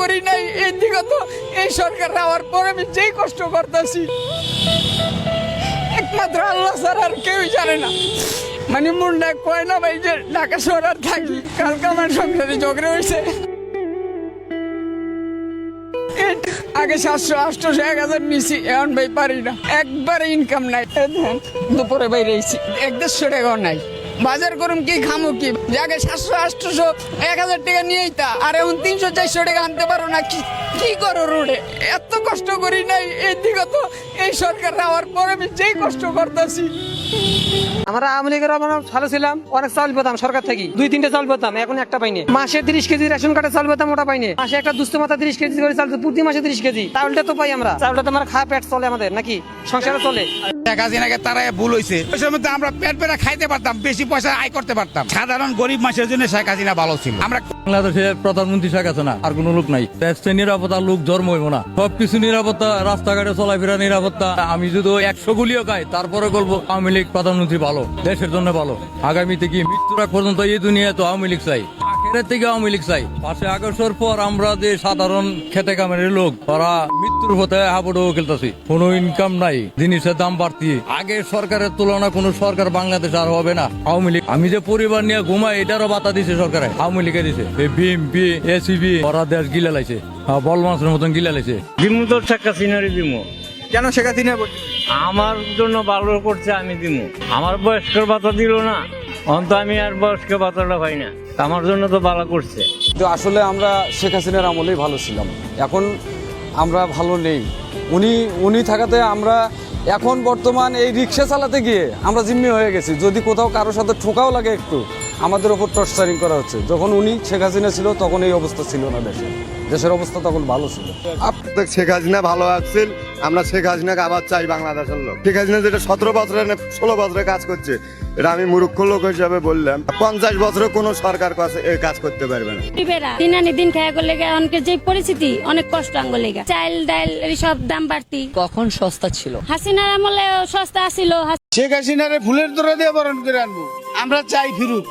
করি নাই। এই দিকে তো এই সরকার হওয়ার পর আমি যেই কষ্ট করতেছি, একমাত্র আল্লাহ স্যার আর কেউই জানে না। মানে মুন্ডা কয় না ভাই যে ঢাকা শহর আর থাকি? কালকে আমার সংসারে ঝগড়া হয়েছে। আগে সাতশো, আটশোশো, এক হাজার নিছি, এখন ভাই পারি না। একবারে ইনকাম নাই। দুপুরে বাইরে এক দেড়শো টাকাও নাই। বাজার করুম কি, খামু কি? যাকে সাতশো আটশোশো এক হাজার টাকা নিয়েই তা। আর এখন তিনশো, চারশো টাকা আনতে পারো না, কি কি করো রোডে? এত কষ্ট করি নাই এই দিকে তো এই সরকার আমার পরে আমি যেই কষ্ট করতেছি। আমরা আওয়ামী লীগের আমরা ভালো ছিলাম অনেক চাল পেতাম সরকার থেকে। দুই তিনটে চাল পেতাম এখন একটা পাইনি। মাসে তিরিশ কেজি রেশন কার্ডে চাল পেতাম ওটা পাইনি। মাসে একটা দুস্থ মাথা তিরিশ কেজি করে চাল প্রতি মাসে তিরিশ কেজি। চাউলটা তো পাই আমরা। চাউলটা তো আমার খাওয়া পেট চলে আমাদের নাকি? সংসারে চলে। তারাই ভুল হয়েছে ওই সময় তো আমরা পেট পেটা খাইতে পারতাম বেশি পয়সা আয় করতে পারতাম। সাধারণ গরিব মানুষের জন্য শেখ হাসিনা ভালো ছিল। আমরা বাংলাদেশের প্রধানমন্ত্রী শেখ হাসিনা আর কোন লোক নাই। দেশে নিরাপত্তা লোক জন্ম হইব না। সবকিছু নিরাপত্তা রাস্তাঘাটে চলাফেরা নিরাপত্তা। আমি যদি একশো গুলিও খাই তারপরে বলব আওয়ামী লীগ প্রধানমন্ত্রী ভালো দেশের জন্য ভালো। আগামীতে কি মৃত্যুর আগ পর্যন্ত এই দুনিয়া তো আওয়ামী লীগ চাই? আখেরের থেকে আওয়ামী লীগ চাই? পাশে আগস্টর পর আমরা যে সাধারণ খেতে কামের লোক তারা মৃত্যুর পথে হাবুডো খেলতেছি। কোনো ইনকাম নাই জিনিসের দাম বাড়তি। আগে সরকারের তুলনা কোনো সরকার বাংলাদেশ আর হবে না। আওয়ামী লীগ আমি যে পরিবার নিয়ে ঘুমাই এটারও বাতা দিছে সরকারে। আওয়ামী লীগে দিছে। বিএমপি এসিবি ওরা দেশ গিলা লাইছে বল মাছের মতন গিলা লাইছে দিমু তো শেখ হাসিনারই দিমু কেন শেখ হাসিনা আমার জন্য ভালো করছে আমি দিমু। আমার বয়স্কের ভাতা দিল না অন্ত আমি আর বয়স্ক ভাতাটা পাই না। তা আমার জন্য তো ভালো করছে। তো আসলে আমরা শেখ হাসিনার আমলেই ভালো ছিলাম। এখন আমরা ভালো নেই। উনি উনি থাকাতে আমরা এখন বর্তমান এই রিক্সা চালাতে গিয়ে আমরা জিম্মি হয়ে গেছি। যদি কোথাও কারোর সাথে ঠোকাও লাগে একটু আমাদের ওপর টর্চারিং করা হচ্ছে। যখন উনি শেখ হাসিনা ছিল তখন এই অবস্থা ছিল না দেশে। দেশের অবস্থা তখন ভালো ছিল। শেখ হাসিনা ভালো আসছিল আমরা শেখ হাসিনাকে আবার চাই বাংলাদেশের লোক। শেখ হাসিনা যেটা সতেরো বছরে না ষোলো বছরে কাজ করছে এটা আমি মূর্খ লোক হিসাবে বললাম। পঞ্চাশ বছরে কোনো সরকার কাজ করতে পারবে না। দিন আনি দিন খায় করলে অনেকের যে পরিস্থিতি অনেক কষ্ট আঙ্গ লেগা। চাইল ডাইল সব দাম বাড়তি। কখন সস্তা ছিল? হাসিনার আমলে সস্তা আসিল শেখ হাসিনারে ফুলের তোরা দিয়ে বরণ করে আনব। আমরা চাই ফিরুক।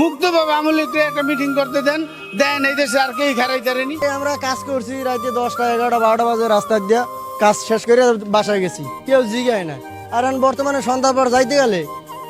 মুক্ত ভাবে আমলে একটা মিটিং করতে দেন। দেন এই দেশে আর কেই খারাই তারেনি আমরা কাজ করছি রাতে দশটা এগারোটা বারোটা বাজে রাস্তা দিয়া। কাজ শেষ করে বাসায় গেছি। কেউ জিগায় না। আর বর্তমানে সন্ধ্যার পর যাইতে গেলে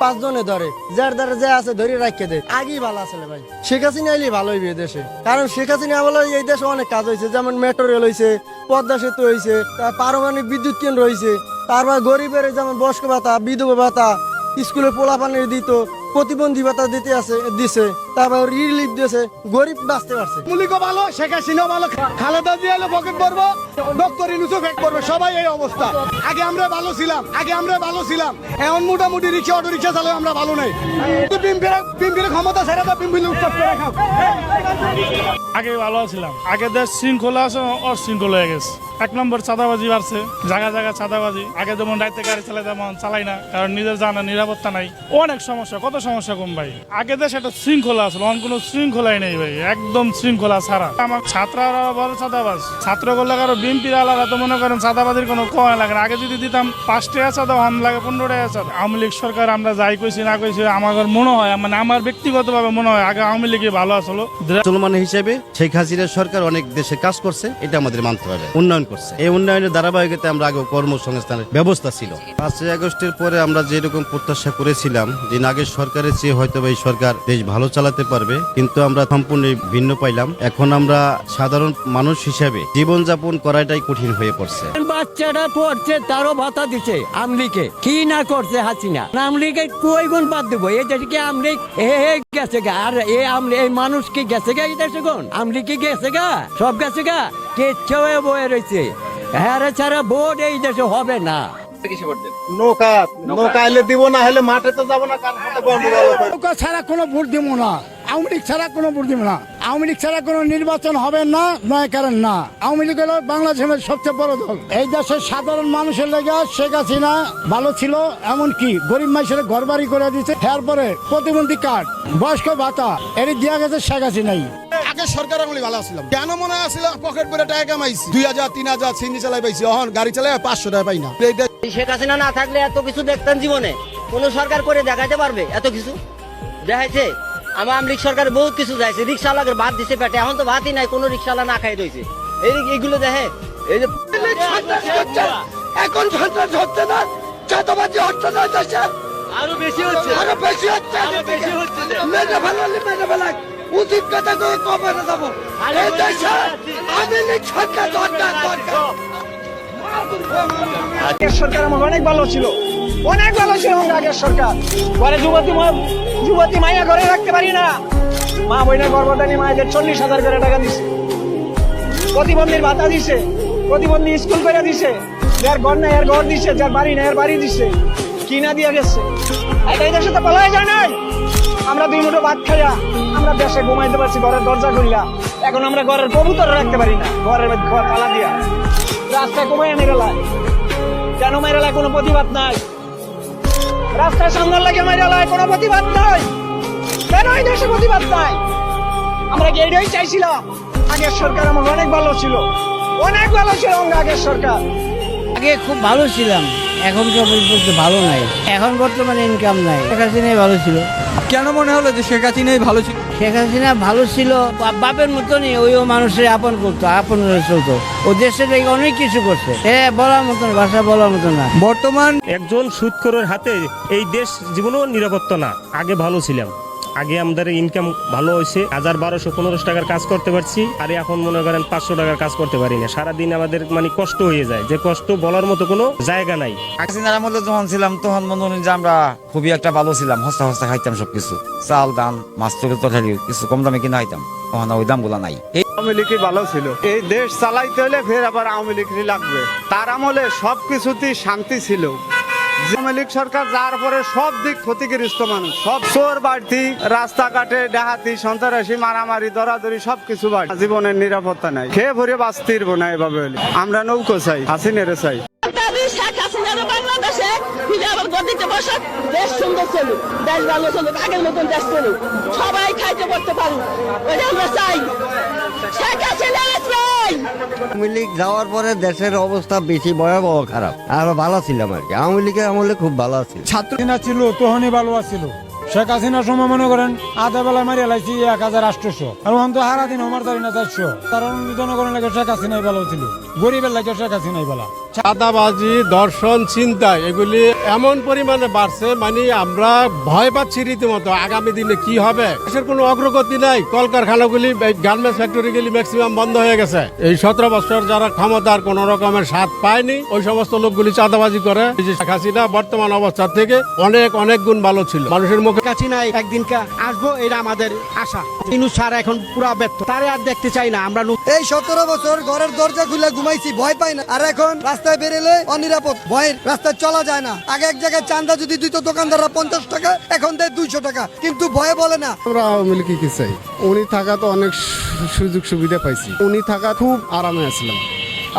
পাঁচজনে ধরে। যার দ্বারা যে আছে ধরে রাখতে দেয়। আগেই ভালো আসলে ভাই। শেখ হাসিনা এলে ভালো হইবে দেশে। কারণ শেখ হাসিনা আমলে এই দেশে অনেক কাজ হয়েছে যেমন মেট্রো রেল হয়েছে পদ্মা সেতু হয়েছে তার পারমাণবিক বিদ্যুৎ কেন্দ্র হয়েছে তারপর গরিবের যেমন বয়স্ক ভাতা, বিধবা ভাতা, স্কুলে পোলা পানির দিত প্রতিবন্ধী দিতে আছে, দিছে, তারপর রিলিফ দিয়েছে, গরিব বাঁচতে পারছে। মুলিকও ভালো, শেখ হাসিনাও ভালো, খালেদা জিয়ালে পকেট করব ডক্টর ইনুসও ফেক করবে, সবাই এই অবস্থা। আগে আমরা ভালো ছিলাম, আগে আমরা ভালো ছিলাম, এখন মোটামুটি রিক্সা অটো রিক্সা চালাও আমরা ভালো নাই। পিম্পিরা পিম্পিরা ক্ষমতা ছেড়ে দাও পিম্পিল উৎসব করে খাও। আগে ভালো ছিলাম আগে দেশ শৃঙ্খলা আছে, অশৃঙ্খলা হয়ে গেছে। এক নম্বর চাঁদাবাজি বাড়ছে, জায়গা জায়গা চাঁদাবাজি। আগে যেমন রাইতে গাড়ি চালাই তেমন চালাই না, কারণ নিজের জানা নিরাপত্তা নাই। অনেক সমস্যা, কত সমস্যা কম ভাই? আগে দেশ একটা শৃঙ্খলা আসলে অন কোনো শৃঙ্খলাই নেই ভাই, একদম শৃঙ্খলা ছাড়া। আমার ছাত্ররা বড় চাঁদাবাজ। ছাত্র করলে কারও বিএনপির আলাদা, তো মনে করেন চাঁদাবাজির কোনো কয় লাগে না। আগে যদি দিতাম পাঁচ টাকা চাঁদা হন লাগে পনেরো টাকা চাঁদা আওয়ামী লীগ সরকার আমরা যাই কইছি না কইছি, আমার মনে হয় মানে আমার ব্যক্তিগতভাবে মনে হয় আগে আওয়ামী লীগই ভালো আসলো। মুসলমান হিসেবে শেখ হাসিনা সরকার অনেক দেশে কাজ করছে, এটা আমাদের মানতে হবে, উন্নয়ন করছে। এই উন্নয়নের ধারাবাহিকতা আমরা আগে কর্মসংস্থানের ব্যবস্থা ছিল। পাঁচই আগস্টের পরে আমরা যেরকম প্রত্যাশা করেছিলাম যে আগের সরকারের চেয়ে হয়তো এই সরকার দেশ ভালো চালাতে পারবে, কিন্তু আমরা সম্পূর্ণ ভিন্ন পাইলাম। এখন আমরা সাধারণ মানুষ হিসেবে জীবনযাপন করাটাই কঠিন হয়ে পড়ছে। বাচ্চাটা পড়ছে, তারও ভাতা দিছে আমলিকে। কি না করছে হাসিনা? আমলিকে কই গুণ বাদ দেবো? এই দেশে কি আমলিক গেছে আর এ আমলি, এই মানুষ কি গেছে গা এই দেশে গুণ? আমলি কি গেছে গা? সব গেছে গা? কেচ্ছে হয়ে বয়ে রয়েছে হ্যাঁ ছাড়া ভোট এই দেশে হবে না। নৌকা নৌকা। এলে দিব না হলে মাঠে তো যাব না। নৌকা ছাড়া কোনো ভোট দিব না। আওয়ামী লীগ ছাড়া কোনো ভোট দিব না। আওয়ামী লীগ ছাড়া কোনো নির্বাচন হবে না নয় কারণ না। আওয়ামী লীগ হলো বাংলাদেশের সবচেয়ে বড় দল। এই দেশের সাধারণ মানুষের লেগে শেখ হাসিনা ভালো ছিল এমনকি গরিব মানুষের ঘর বাড়ি করে দিচ্ছে এরপরে প্রতিবন্ধী কার্ড বয়স্ক ভাতা এর দেওয়া গেছে শেখ হাসিনাই। আগে সরকার আমলি ভালো ছিল কেন মনে আছিল পকেট করে টাকা কামাইছি। দুই হাজার তিন হাজার সিন্নি চালাই পাইছি। এখন গাড়ি চালাই পাঁচশো টাকা পাই না। শেখ হাসিনা না থাকলে এত কিছু দেখতেন জীবনে। কোন সরকার করে দেখাতে পারবে এত কিছু? দেখাইছে? আমার আমলিক সরকার বহুত কিছু যাইছে রিক্সাওয়ালাকে ভাত দিছে পেটে। এখন তো ভাতই নাই কোনো রিক্সাওয়ালা না খাই রয়েছে এই এইগুলো দেখে এই যে এখন সন্ত্রাস হচ্ছে না চাঁদাবাজি হচ্ছে না দেশে। আরও বেশি হচ্ছে। আরও বেশি হচ্ছে। বেশি হচ্ছে। মেরে ফেলালে মেরে ফেলাক। উচিত কথা করে কবরে যাব এই দেশে আমি সরকার দরকার দরকার। আগের সরকার আমার অনেক ভালো ছিল। অনেক ভালো ছিল আমার আগের সরকার। ঘরে যুবতী মা- যুবতী মাইয়া ঘরে রাখতে পারি না। মা বইনের গর্ভধানী মায়েদের চল্লিশ হাজার করে টাকা দিছে। প্রতিবন্ধীর ভাতা দিছে। প্রতিবন্ধী স্কুল করে দিছে। যার ঘর নাই এর ঘর দিছে যার বাড়ি নাই এর বাড়ি দিছে। কিনা দিয়ে গেছে। এটা এই দেশে তো বলাই যায় নাই। আমরা দুই মুঠো ভাত খাইয়া আমরা দেশে ঘুমাইতে পারছি, ঘরের দরজা খুললা। এখন আমরা ঘরের কবুতর রাখতে পারি না। ঘরের ঘর তালা দিয়া। রাস্তায় কমাইয়া মেরে কেন মেরে লাই? কোনো প্রতিবাদ নাই। রাস্তায় সামনের লাগে মেরে লাই, কোনো প্রতিবাদ নাই। কেন এই দেশে প্রতিবাদ নাই? আমরা কি চাইছিলাম? আগের সরকার আমার অনেক ভালো ছিল। অনেক ভালো ছিল আগের সরকার। আগে খুব ভালো ছিলাম। এখন বলতে ভালো নাই। এখন বর্তমানে ইনকাম নাই। হাসিনাই ভালো ছিল। কেন মনে হলো যে শেখ হাসিনাই ভালো ছিল? শেখ হাসিনা ভালো ছিল বাপের মতনই ওইও মানুষের আপন করতো আপন চলতো। ও দেশের অনেক কিছু করছে। হ্যাঁ বলার মতন ভাষা বলার মতন না। বর্তমান একজন সুৎখোরের হাতে এই দেশ জীবনও নিরাপত্তা না আগে ভালো ছিলাম। আগে আমাদের ইনকাম ভালো হয়েছে। হাজার বারোশো পনেরোশো টাকার কাজ করতে পারছি আর এখন মনে করেন পাঁচশো টাকার কাজ করতে পারি না। সারাদিন আমাদের মানে কষ্ট হয়ে যায়। যে কষ্ট বলার মতো কোনো জায়গা নাই। হাসিনার আমলে যখন ছিলাম তখন মনে হলো যে আমরা খুবই একটা ভালো ছিলাম। হস্তা হস্তা খাইতাম সবকিছু। চাল দান মাছ থেকে তরকারি কিছু কম দামে কিনা খাইতাম তখন ওই দামগুলো নাই। আওয়ামী লীগই ভালো ছিল। এই দেশ চালাইতে হলে ফের আবার আওয়ামী লীগই লাগবে। তার আমলে সব কিছুতেই শান্তি ছিল। আওয়ামী লীগ সরকার যার পরে সব দিক ক্ষতিগ্রস্ত মানুষ, সব চোর, বাড়তি, রাস্তাঘাটে ডাহাতি সন্ত্রাসী, মারামারি, দরাদরি সব কিছু বাড়ি জীবনের নিরাপত্তা নাই। খেয়ে ভরে বাঁচতে না এভাবে আমরা নৌকো চাই, হাসিনেরে চাই। বাংলাদেশে ফিরে আবার গদিতে বসে, দেশ সুন্দর চলুক, দেশ ভালো চলুক, আগের মতন দেশ চলুক, সবাই খাইতে পড়তে পারুক ওইটা আমরা চাই। শেখ হাসিনা চাই আওয়ামী লীগ যাওয়ার পরে দেশের অবস্থা বেশি ভয়াবহ খারাপ। আর ভালো ছিলাম আর কি। আওয়ামী লীগের আমলে খুব ভালো আছিল ছাত্র ছিল তখনই ভালো আছিল শেখ হাসিনার সময় মনে করেন, আধা বেলা মারি লাইছি এক হাজার আটশোশো। আর ওখান তো হারা দিন আমার দাঁড়িয়ে না চারশো। কারণ জনগণের লাগে শেখ হাসিনাই ভালো ছিল। গরিবের লাগে শেখ হাসিনাই ভালো চাঁদাবাজি দর্শন চিন্তা এগুলি এমন পরিমাণে বাড়ছে মানে আমরা ভয় পাচ্ছি রীতিমতো আগামী দিনে কি হবে? দেশের কোনো অগ্রগতি নাই কলকারখানাগুলি গার্মেন্টস ফ্যাক্টরিগুলি ম্যাক্সিমাম বন্ধ হয়ে গেছে। এই সতেরো বছর যারা ক্ষমতার কোন রকমের স্বাদ পায়নি ওই সমস্ত লোকগুলি চাঁদাবাজি করে। শেখ হাসিনা বর্তমান অবস্থা থেকে অনেক অনেক গুণ ভালো ছিল। মানুষের মুখে কাছে নাই একদিন আসব এটা আমাদের আশা। ইনু সার এখন পুরা ব্যর্থ। তারে আর দেখতে চাই না আমরা এই সতেরো বছর ঘরের দরজা খুলে ঘুমাইছি ভয় পাই না। আর এখন রাস্তায় বেরোলে অনিরাপদ। ভয়ের রাস্তায় চলা যায় না। আগে এক জায়গায় চান্দা যদি দিত দোকানদাররা পঞ্চাশ টাকা এখন দেয় দুইশো টাকা। কিন্তু ভয়ে বলে না। আমরা আওয়ামী লীগ কি চাই? উনি থাকা তো অনেক সুযোগ সুবিধা পাইছি। উনি থাকা খুব আরামে আসলাম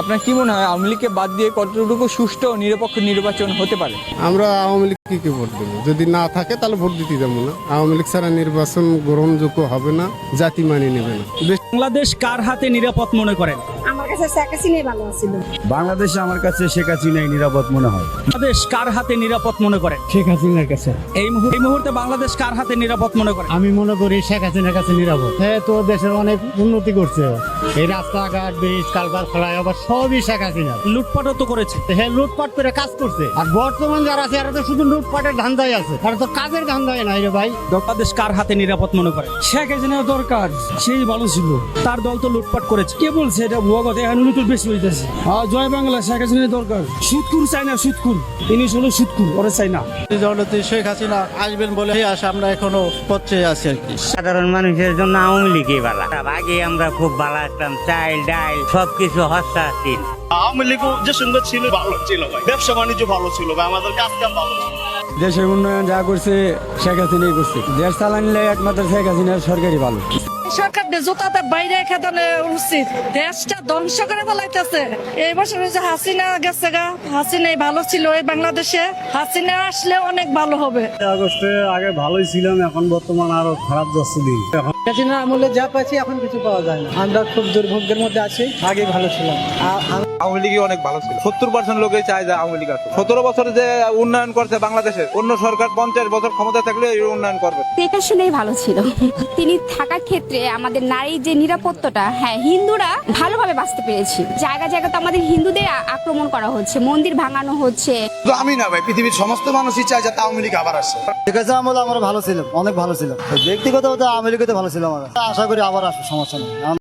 আপনার কি মনে হয় আওয়ামী লীগকে বাদ দিয়ে কতটুকু সুষ্ঠু ও নিরপেক্ষ নির্বাচন হতে পারে? আমরা আওয়ামী লীগকে ভোট দেবো? যদি না থাকে তাহলে ভোট দিতে যাব না। আওয়ামী লীগ ছাড়া নির্বাচন গ্রহণযোগ্য হবে না জাতি মানিয়ে নেবে না। বাংলাদেশ কার হাতে নিরাপদ মনে করেন? আমার কাছে শেখ হাসিনাই ভালো ছিল বাংলাদেশে আমার কাছে শেখ হাসিনাই নিরাপদ মনে হয়। বাংলাদেশ কার হাতে নিরাপদ মনে করেন শেখ হাসিনার কাছে। এই মুহূর্তে এই মুহূর্তে বাংলাদেশ কার হাতে নিরাপদ মনে করেন আমি মনে করি শেখ হাসিনার কাছে নিরাপদ। হ্যাঁ তো দেশের অনেক উন্নতি করছে। এই রাস্তাঘাট ব্রিজ কালবার ফ্লাইওভার সবই শেখ হাসিনা লুটপাটও তো করেছে। হ্যাঁ লুটপাট করে কাজ করছে। আর বর্তমান যারা আছে এরা তো শুধু লুটপাটের ধান্দায় আছে। এরা তো কাজের ধান্দায় নাই রে ভাই। বাংলাদেশ কার হাতে নিরাপদ মনে করে? শেখ হাসিনা দরকার সেই ভালো ছিল। তার দল তো লুটপাট করেছে। কে বলছে এটা ভুয়া কথা? এখন লুটুর বেশি হইতেছে। হ্যাঁ জয় বাংলা শেখ হাসিনা দরকার। সুদকুর চাই না সুদকুর ইনি হলো সুদকুর ওরা চাই না। শেখ হাসিনা আসবেন বলে আসে আমরা এখনও পথে আছি আর কি। সাধারণ মানুষের জন্য আওয়ামী লীগই বালা আগে আমরা খুব ভালো আসতাম চাইল ডাইল সবকিছু হস্তা ছিল আওয়ামী লীগ যে সঙ্গে ছিল ভালো ছিল ভাই। ব্যবসা বাণিজ্য ভালো ছিল ভাই আমাদের কাজ কাম ভালো ছিল। দেশের উন্নয়ন যা করছে শেখ হাসিনাই করছে। দেশ চালানিলে একমাত্র শেখ হাসিনার সরকারি ভালো। সরকারদের জুতাতে বাইরে খেদানো উচিত। দেশটা ধ্বংস করে ফেলাইতেছে। এই বছর যে হাসিনা গেছে গা, হাসিনাই ভালো ছিল এই বাংলাদেশে। হাসিনা আসলে অনেক ভালো হবে। আগস্টে আগে ভালোই ছিলাম, এখন বর্তমান আরও খারাপ যাচ্ছে দিন। হাসিনা আমলে যা পাচ্ছি এখন কিছু পাওয়া যায় না। আমরা খুব দুর্ভোগের মধ্যে আছি আগে ভালো ছিলাম। আওয়ামী লীগই অনেক ভালো ছিল। সত্তর পার্সেন্ট লোকই চায় যে আওয়ামী লীগ আসুক। সতেরো বছরে যে উন্নয়ন করছে বাংলাদেশে অন্য সরকার পঞ্চাশ বছর ক্ষমতা থাকলে এই উন্নয়ন করবে। শেখ হাসিনাই ভালো ছিল। তিনি থাকার ক্ষেত্রে আমাদের নারী যে নিরাপত্তাটা হ্যাঁ হিন্দুরা ভালোভাবে বাঁচতে পেরেছি। জায়গা জায়গা তো আমাদের হিন্দুদের আক্রমণ করা হচ্ছে মন্দির ভাঙানো হচ্ছে। তো আমি না ভাই পৃথিবীর সমস্ত মানুষই চায় যাতে আওয়ামী লীগ আবার আসে। ঠিক আছে আমলে আমরা ভালো ছিল অনেক ভালো ছিল ব্যক্তিগত আওয়ামী লীগতে ভালো ছিল আশা করি আবার আসবে সমস্যা নেই।